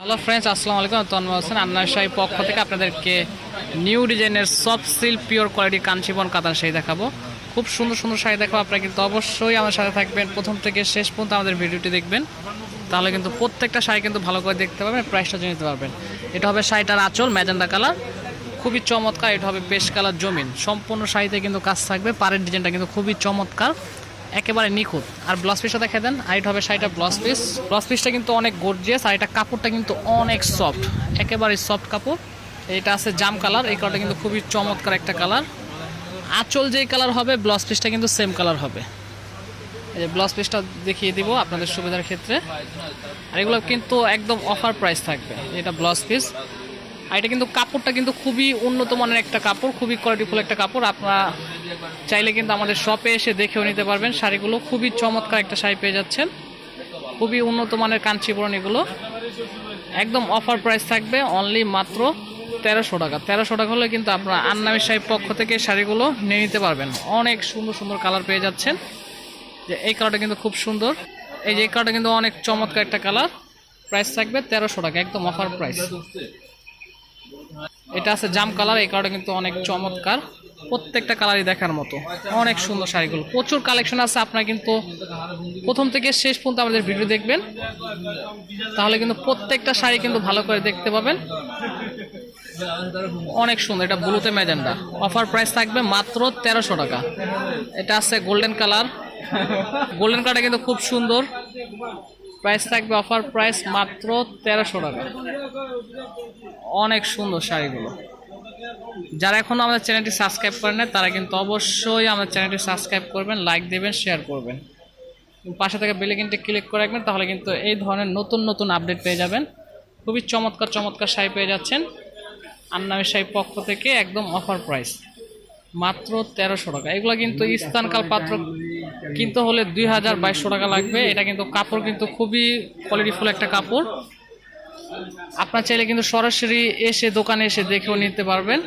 Hello friends আসসালামু আলাইকুম। তন্ময় হোসেন আন্নার শাহী পক্ষ থেকে আপনাদেরকে নিউ ডিজাইনের সফট সিল্ক পিওর কোয়ালিটি কাঞ্চিবন কাতান শাড়ি দেখাবো। খুব সুন্দর সুন্দর শাড়ি দেখাবো। আপনারা কিন্তু অবশ্যই আমার সাথে থাকবেন। প্রথম থেকে শেষ পর্যন্ত আমাদের ভিডিওটি দেখবেন। তাহলে কিন্তু প্রত্যেকটা শাড়ি কিন্তু ভালো করে দেখতে পাবেন প্রাইসটা জেনে নিতে পারবেন। এটা হবে শাড়িটার আঁচল, ম্যাজেন্ডা কালার। খুবই চমৎকার, এটা হবে পেশ কালার জমিন। সম্পূর্ণ শাড়িতে কিন্তু কাজ থাকবে। পাড়ের ডিজাইনটা কিন্তু খুবই চমৎকার। একেবারে নিখুঁত। আর ব্লাউজ পিসটা দেখে দেন আর এটা হবে শাড়িটা ব্লাউজ পিস ব্লাউজ পিসটা কিন্তু অনেক গর্জিয়াস আর এটা কাপড়টা কিন্তু অনেক সফট একেবারে সফট কাপড়। এটা আছে জাম কালার, এই কালারটা কিন্তু খুবই চমৎকার একটা কালার। আঁচল যেই কালার হবে ব্লাউজ পিসটা কিন্তু সেম কালার হবে। এই যে ব্লাউজ পিসটা দেখিয়ে দিব আপনাদের সুবিধার ক্ষেত্রে। আর এগুলো কিন্তু একদম অফার প্রাইস থাকবে, এটা ব্লাউজ পিস আর এটা কিন্তু কাপড়টা কিন্তু খুবই উন্নত মানের একটা কাপড়, খুবই কোয়ালিটিফুল একটা কাপড়। আপনারা চাইলে কিন্তু আমাদের শপে এসে দেখেও নিতে পারবেন। শাড়িগুলো খুবই চমৎকার একটা শাড়ি পেয়ে যাচ্ছেন। খুবই উন্নত মানের কাঞ্চিবরণ এগুলো। একদম অফার প্রাইস থাকবে অনলি মাত্র তেরোশো টাকা। তেরোশো টাকা হলে কিন্তু আপনারা আন্নামের শাড়ির পক্ষ থেকে শাড়িগুলো নিয়ে নিতে পারবেন। অনেক সুন্দর সুন্দর কালার পেয়ে যাচ্ছেন। যে এই কালারটা কিন্তু খুব সুন্দর। এই যে এই কালারটা কিন্তু অনেক চমৎকার একটা কালার প্রাইস থাকবে তেরোশো টাকা, একদম অফার প্রাইস এটা আছে জাম কালার, এই কালারটা কিন্তু অনেক চমৎকার। প্রত্যেকটা কালারই দেখার মতো। অনেক সুন্দর শাড়িগুলো। প্রচুর কালেকশন আছে, আপনারা কিন্তু প্রথম থেকে শেষ পর্যন্ত আমাদের ভিডিও দেখবেন। তাহলে কিন্তু প্রত্যেকটা শাড়ি কিন্তু ভালো করে দেখতে পাবেন। অনেক সুন্দর, এটা ব্লুতে ম্যাজেন্ডা। অফার প্রাইস থাকবে মাত্র তেরোশো টাকা। এটা আছে গোল্ডেন কালার। গোল্ডেন কালারটা কিন্তু খুব সুন্দর। প্রাইস থাকবে অফার প্রাইস মাত্র তেরোশো টাকা। অনেক সুন্দর শাড়িগুলো। যারা এখনও আমাদের চ্যানেলটি সাবস্ক্রাইব করেন না তারা কিন্তু অবশ্যই আমাদের চ্যানেলটি সাবস্ক্রাইব করবেন লাইক দেবেন শেয়ার করবেন। পাশে থেকে বেলেকিনটি ক্লিক করে রাখবেন তাহলে কিন্তু এই ধরনের নতুন নতুন আপডেট পেয়ে যাবেন। খুবই চমৎকার চমৎকার শাড়ি পেয়ে যাচ্ছেন। আন্নামি শাড়ি পক্ষ থেকে একদম অফার প্রাইস মাত্র তেরোশো টাকা। এগুলো কিন্তু স্থানকাল পাত্র কিনতে হলে দুই হাজার বাইশশো টাকা লাগবে। এটা কিন্তু কাপড় কিন্তু খুবই কোয়ালিটিফুল একটা কাপড়। আপনার চাইলে কিন্তু সরাসরি এসে দোকানে এসে দেখেও নিতে পারবেন।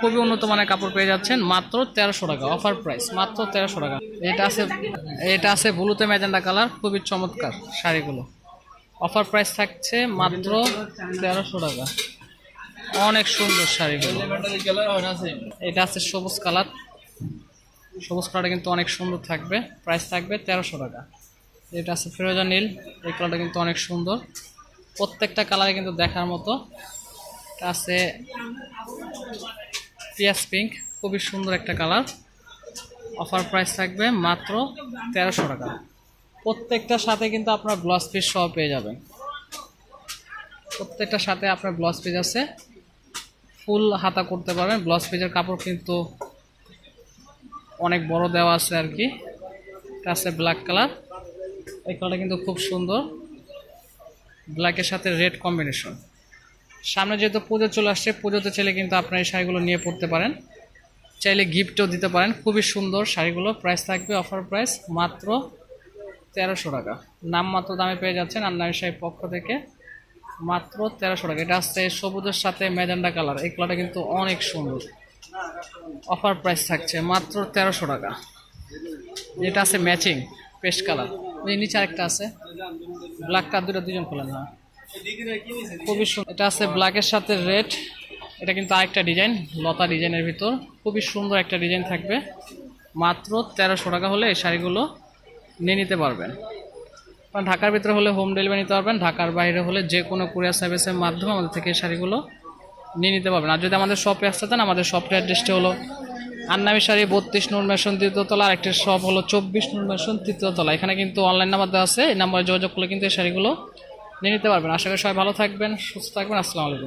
খুবই উন্নত মানের কাপড় পেয়ে যাচ্ছেন। মাত্র তেরোশো টাকা অফার প্রাইস মাত্র তেরোশো টাকা। এটা আছে এটা আছে ব্লুতে ম্যাজেন্ডা কালার, খুবই চমৎকার শাড়িগুলো। অফার প্রাইস থাকছে মাত্র তেরোশো টাকা। অনেক সুন্দর শাড়িগুলো। এটা আছে সবুজ কালার। সবুজ কালারটা কিন্তু অনেক সুন্দর থাকবে। প্রাইস থাকবে তেরোশো টাকা। এটা আছে ফিরোজা নীল। এই কালারটা কিন্তু অনেক সুন্দর। প্রত্যেকটা কালারে কিন্তু দেখার মতো। এটা আছে পিয়াস পিঙ্ক। খুবই সুন্দর একটা কালার। অফার প্রাইস থাকবে মাত্র তেরোশো টাকা। প্রত্যেকটার সাথে কিন্তু আপনার ব্লাউজ পিস সহ পেয়ে যাবেন। প্রত্যেকটার সাথে আপনার ব্লাউজ পিস আছে। ফুল হাতা করতে পারবেন। ব্লাউজ পিসের কাপড় কিন্তু অনেক বড় দেওয়া আছে আর কি। আছে ব্ল্যাক কালার এই কালারটা কিন্তু খুব সুন্দর। ব্ল্যাকের সাথে রেড কম্বিনেশন সামনে যেহেতু পুজো চলে আসছে, পুজোতে চাইলে কিন্তু আপনার এই শাড়িগুলো নিয়ে পড়তে পারেন। চাইলে গিফটও দিতে পারেন। খুবই সুন্দর শাড়িগুলো। প্রাইস থাকবে অফার প্রাইস মাত্র তেরোশো টাকা। নাম মাত্র দামে পেয়ে যাচ্ছেন আন্নামি শাড়ির পক্ষ থেকে মাত্র তেরোশো টাকা। এটা আসছে সবুজের সাথে ম্যাজেন্ডা কালার এই কালারটা কিন্তু অনেক সুন্দর। অফার প্রাইস থাকছে মাত্র তেরোশো টাকা। যেটা আছে ম্যাচিং পেস্ট কালার ওই নিচে আরেকটা আছে। ব্ল্যাকটা দুটো দুজন খোলেন না। খুবই সুন্দর এটা আছে ব্ল্যাকের সাথে রেড এটা কিন্তু আরেকটা ডিজাইন লতা ডিজাইনের ভিতর। খুবই সুন্দর একটা ডিজাইন থাকবে। মাত্র তেরোশো টাকা হলে এই শাড়িগুলো নিয়ে নিতে পারবেন। কারণ ঢাকার ভিতরে হলে হোম ডেলিভারি নিতে পারবেন। ঢাকার বাইরে হলে যে কোনো কুরিয়ার সার্ভিসের মাধ্যমে আমাদের থেকে এই শাড়িগুলো নিয়ে নিতে পারবেন। আর যদি আমাদের শপে আসতে চান, আমাদের শপের অ্যাড্রেসটি হলো আন্নামি শাড়ি বত্রিশ নুর মেশন তৃতীয়তলা একটা শপ হলো চব্বিশ নুর মেশন তৃতীয়তলা এখানে কিন্তু অনলাইন নাম্বার দেওয়া আছে, এই নাম্বারে যোগাযোগ করলে কিন্তু এই শাড়িগুলো নিয়ে নিতে পারবেন। আশা করি সবাই ভালো থাকবেন, সুস্থ থাকবেন। আসসালামু আলাইকুম।